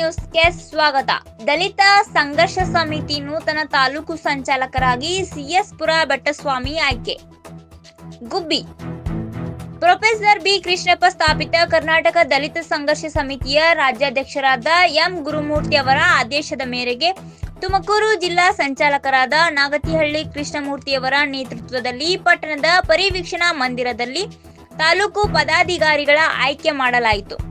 ನ್ಯೂಸ್ಗೆ ಸ್ವಾಗತ. ದಲಿತ ಸಂಘರ್ಷ ಸಮಿತಿ ನೂತನ ತಾಲೂಕು ಸಂಚಾಲಕರಾಗಿ ಸಿಎಸ್ ಪುರ ಬೆಟ್ಟಸ್ವಾಮಿ ಆಯ್ಕೆ. ಗುಬ್ಬಿ. ಪ್ರೊಫೆಸರ್ ಬಿ ಕೃಷ್ಣಪ್ಪ ಸ್ಥಾಪಿತ ಕರ್ನಾಟಕ ದಲಿತ ಸಂಘರ್ಷ ಸಮಿತಿಯ ರಾಜ್ಯಾಧ್ಯಕ್ಷರಾದ ಎಂ ಗುರುಮೂರ್ತಿ ಅವರ ಆದೇಶದ ಮೇರೆಗೆ ತುಮಕೂರು ಜಿಲ್ಲಾ ಸಂಚಾಲಕರಾದ ನಾಗತಿಹಳ್ಳಿ ಕೃಷ್ಣಮೂರ್ತಿಯವರ ನೇತೃತ್ವದಲ್ಲಿ ಪಟ್ಟಣದ ಪರಿವೀಕ್ಷಣಾ ಮಂದಿರದಲ್ಲಿ ತಾಲೂಕು ಪದಾಧಿಕಾರಿಗಳ ಆಯ್ಕೆ ಮಾಡಲಾಯಿತು.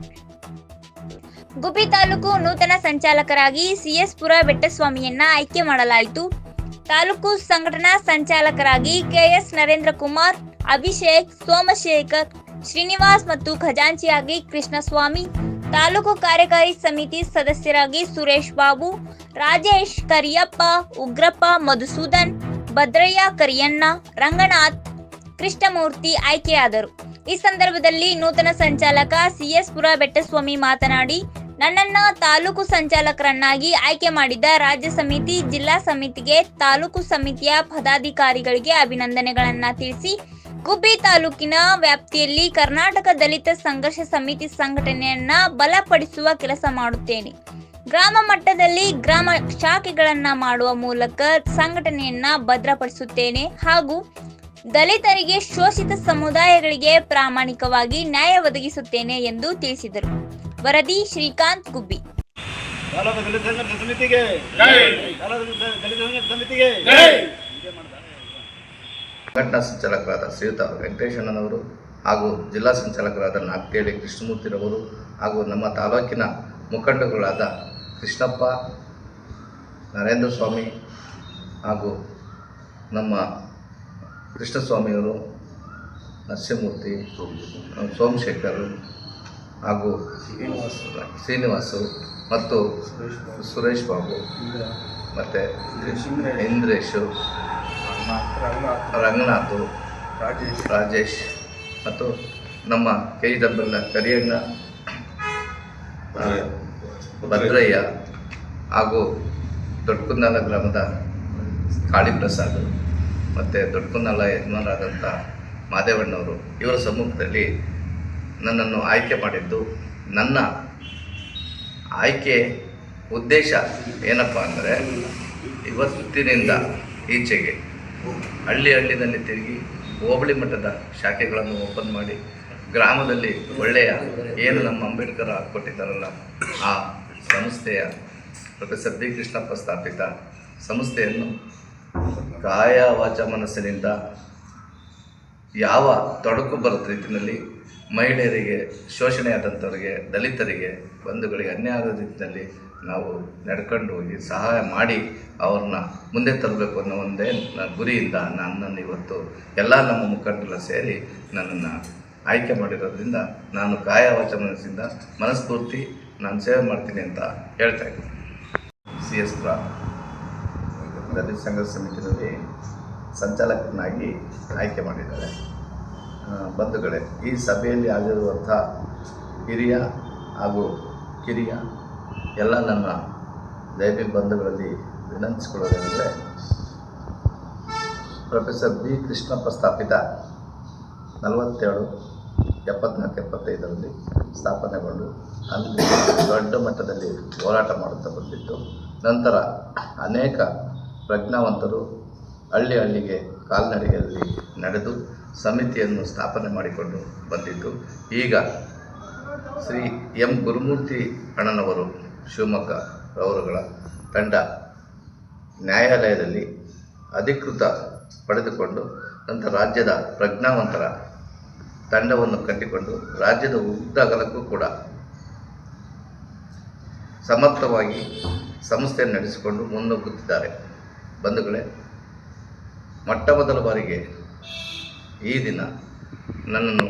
ಗುಬ್ಬಿ ತಾಲೂಕು ನೂತನ ಸಂಚಾಲಕರಾಗಿ ಸಿಎಸ್ ಪುರ ಬೆಟ್ಟಸ್ವಾಮಿಯನ್ನ ಆಯ್ಕೆ ಮಾಡಲಾಯಿತು. ತಾಲೂಕು ಸಂಘಟನಾ ಸಂಚಾಲಕರಾಗಿ ಕೆಎಸ್ ನರೇಂದ್ರ ಕುಮಾರ್, ಅಭಿಷೇಕ್, ಸೋಮಶೇಖರ್, ಶ್ರೀನಿವಾಸ್ ಮತ್ತು ಖಜಾಂಚಿಯಾಗಿ ಕೃಷ್ಣಸ್ವಾಮಿ, ತಾಲೂಕು ಕಾರ್ಯಕಾರಿ ಸಮಿತಿ ಸದಸ್ಯರಾಗಿ ಸುರೇಶ್ ಬಾಬು, ರಾಜೇಶ್ ಕರಿಯಪ್ಪ, ಉಗ್ರಪ್ಪ ಮಧುಸೂದನ್, ಭದ್ರಯ್ಯ ಕರಿಯಣ್ಣ, ರಂಗನಾಥ್ ಕೃಷ್ಣಮೂರ್ತಿ ಆಯ್ಕೆಯಾದರು. ಈ ಸಂದರ್ಭದಲ್ಲಿ ನೂತನ ಸಂಚಾಲಕ ಸಿಎಸ್ ಪುರ ಬೆಟ್ಟಸ್ವಾಮಿ ಮಾತನಾಡಿ, ನನ್ನನ್ನ ತಾಲೂಕು ಸಂಚಾಲಕರನ್ನಾಗಿ ಆಯ್ಕೆ ಮಾಡಿದ ರಾಜ್ಯ ಸಮಿತಿ ಜಿಲ್ಲಾ ಸಮಿತಿಗೆ ತಾಲೂಕು ಸಮಿತಿಯ ಪದಾಧಿಕಾರಿಗಳಿಗೆ ಅಭಿನಂದನೆಗಳನ್ನ ತಿಳಿಸಿ, ಗುಬ್ಬಿ ತಾಲೂಕಿನ ವ್ಯಾಪ್ತಿಯಲ್ಲಿ ಕರ್ನಾಟಕ ದಲಿತ ಸಂಘರ್ಷ ಸಮಿತಿ ಸಂಘಟನೆಯನ್ನ ಬಲಪಡಿಸುವ ಕೆಲಸ ಮಾಡುತ್ತೇನೆ. ಗ್ರಾಮ ಮಟ್ಟದಲ್ಲಿ ಗ್ರಾಮ ಶಾಖೆಗಳನ್ನ ಮಾಡುವ ಮೂಲಕ ಸಂಘಟನೆಯನ್ನ ಭದ್ರಪಡಿಸುತ್ತೇನೆ ಹಾಗೂ ದಲಿತರಿಗೆ ಶೋಷಿತ ಸಮುದಾಯಗಳಿಗೆ ಪ್ರಾಮಾಣಿಕವಾಗಿ ನ್ಯಾಯ ಒದಗಿಸುತ್ತೇನೆ ಎಂದು ತಿಳಿಸಿದರು. ವರದಿ ಶ್ರೀಕಾಂತ್ ಗುಬ್ಬಿ. ಸಂಘಟನಾ ಸಂಚಾಲಕರಾದ ಶ್ರೀಯುತ ವೆಂಕಟೇಶಣ್ಣನವರು ಹಾಗೂ ಜಿಲ್ಲಾ ಸಂಚಾಲಕರಾದ ನಾಗ್ತೇಳಿ ಕೃಷ್ಣಮೂರ್ತಿರವರು ಹಾಗೂ ನಮ್ಮ ತಾಲೂಕಿನ ಮುಖಂಡಗಳಾದ ಕೃಷ್ಣಪ್ಪ ನರೇಂದ್ರ ಸ್ವಾಮಿ ಹಾಗೂ ನಮ್ಮ ಕೃಷ್ಣಸ್ವಾಮಿಯವರು, ನರಸಿಂಹಮೂರ್ತಿ, ಸೋಮಶೇಖರ್ ಹಾಗೂ ಶ್ರೀನಿವಾಸು ಮತ್ತು ಸುರೇಶ್ ಬಾಬು ಮತ್ತು ಇಂದ್ರೇಶು, ರಂಗನಾಥ್, ರಾಜೇಶ್ ರಾಜೇಶ್ ಮತ್ತು ನಮ್ಮ ಕೆ ಡಬ್ಬಲ್ನ ಕರಿಯಣ್ಣ ಭದ್ರಯ್ಯ ಹಾಗೂ ದೊಡ್ಡಕುಂದಾಲ ಗ್ರಾಮದ ಕಾಳಿಪ್ರಸಾದ್. ಮತ್ತು ದೊಡ್ಡಕುಂದಾಲ ಯಜಮಾನರಾದಂಥ ಮಾದೇವಣ್ಣವರು, ಇವರ ಸಮ್ಮುಖದಲ್ಲಿ ನನ್ನನ್ನು ಆಯ್ಕೆ ಮಾಡಿದ್ದು, ನನ್ನ ಆಯ್ಕೆ ಉದ್ದೇಶ ಏನಪ್ಪ ಅಂದರೆ ಇವತ್ತಿನಿಂದ ಈಚೆಗೆ ಹಳ್ಳಿ ಹಳ್ಳಿನಲ್ಲಿ ತಿರುಗಿ ಹೋಬಳಿ ಮಟ್ಟದ ಶಾಖೆಗಳನ್ನು ಓಪನ್ ಮಾಡಿ ಗ್ರಾಮದಲ್ಲಿ ಒಳ್ಳೆಯ ಏನು ನಮ್ಮ ಅಂಬೇಡ್ಕರ್ ಕೊಟ್ಟಿದ್ದಾರಲ್ಲ ಆ ಸಂಸ್ಥೆಯ ಪ್ರೊಫೆಸರ್ ಬಿ ಕೃಷ್ಣಪ್ಪ ಸ್ಥಾಪಿತ ಸಂಸ್ಥೆಯನ್ನು ಕಾಯ ವಾಚ ಮನಸ್ಸಿನಿಂದ ಯಾವ ತೊಡಕು ಬರುತ್ತೆ ರೀತಿಯಲ್ಲಿ ಮಹಿಳೆಯರಿಗೆ ಶೋಷಣೆಯಾದಂಥವರಿಗೆ ದಲಿತರಿಗೆ, ಬಂಧುಗಳಿಗೆ ಅನ್ಯಾಯ ಆಗದ ರೀತಿಯಲ್ಲಿ ನಾವು ನಡ್ಕೊಂಡು ಹೋಗಿ ಸಹಾಯ ಮಾಡಿ ಅವ್ರನ್ನ ಮುಂದೆ ತರಬೇಕು ಅನ್ನೋ ಒಂದೇ ಗುರಿಯಿಂದ ನನ್ನನ್ನು ಇವತ್ತು ಎಲ್ಲ ನಮ್ಮ ಮುಖಂಡರೆಲ್ಲ ಸೇರಿ ನನ್ನನ್ನು ಆಯ್ಕೆ ಮಾಡಿರೋದ್ರಿಂದ ನಾನು ಕಾಯ ವಾಚ ಮನಸ್ಸಿಂದ ಮನಸ್ಫೂರ್ತಿ ನಾನು ಸೇವೆ ಮಾಡ್ತೀನಿ ಅಂತ ಹೇಳ್ತಾ ಇದ್ದೀನಿ. ಸಿ ಎಸ್ ಪುರ. ದಲಿತ ಸಂಘ ಸಮಿತಿಯಲ್ಲಿ ಸಂಚಾಲಕನಾಗಿ ಆಯ್ಕೆ ಮಾಡಿದ್ದಾರೆ. ಬಂಧುಗಳೇ, ಈ ಸಭೆಯಲ್ಲಿ ಆಗಿರುವಂಥ ಹಿರಿಯ ಹಾಗೂ ಕಿರಿಯ ಎಲ್ಲ ನನ್ನ ದೈವಿ ಬಂಧುಗಳಲ್ಲಿ ವಿನಂತಿಸಿಕೊಳ್ಳೋದೇನೆಂದರೆ ಪ್ರೊಫೆಸರ್ ಬಿ ಕೃಷ್ಣಪ್ಪ ಸ್ಥಾಪಿತ ನಲವತ್ತೇಳು ಎಪ್ಪತ್ನಾಲ್ಕು ಎಪ್ಪತ್ತೈದರಲ್ಲಿ ಸ್ಥಾಪನೆಗೊಂಡು ಅಲ್ಲಿ ದೊಡ್ಡ ಮಟ್ಟದಲ್ಲಿ ಹೋರಾಟ ಮಾಡುತ್ತಾ ಬಂದಿತ್ತು. ನಂತರ ಅನೇಕ ಪ್ರಜ್ಞಾವಂತರು ಹಳ್ಳಿ ಹಳ್ಳಿಗೆ, ಕಾಲ್ನಡಿಗೆಯಲ್ಲಿ ನಡೆದು ಸಮಿತಿಯನ್ನು ಸ್ಥಾಪನೆ ಮಾಡಿಕೊಂಡು ಬಂದಿದ್ದು. ಈಗ ಶ್ರೀ ಎಂ. ಗುರುಮೂರ್ತಿ ಅಣ್ಣನವರು, ಶಿವಮೊಗ್ಗ ರವರುಗಳ ತಂಡ ನ್ಯಾಯಾಲಯದಲ್ಲಿ ಅಧಿಕೃತ ಪಡೆದುಕೊಂಡು ನಂತರ ರಾಜ್ಯದ ಪ್ರಜ್ಞಾವಂತರ ತಂಡವನ್ನು ಕಟ್ಟಿಕೊಂಡು ರಾಜ್ಯದ ಉದ್ದಗಲಕ್ಕೂ ಕೂಡ ಸಮರ್ಥವಾಗಿ ಸಂಸ್ಥೆಯನ್ನು ನಡೆಸಿಕೊಂಡು ಮುನ್ನುಗ್ಗುತ್ತಿದ್ದಾರೆ ಬಂಧುಗಳೇ ಮೊಟ್ಟ ಮೊದಲ ಬಾರಿಗೆ ಈ ದಿನ ನನ್ನನ್ನು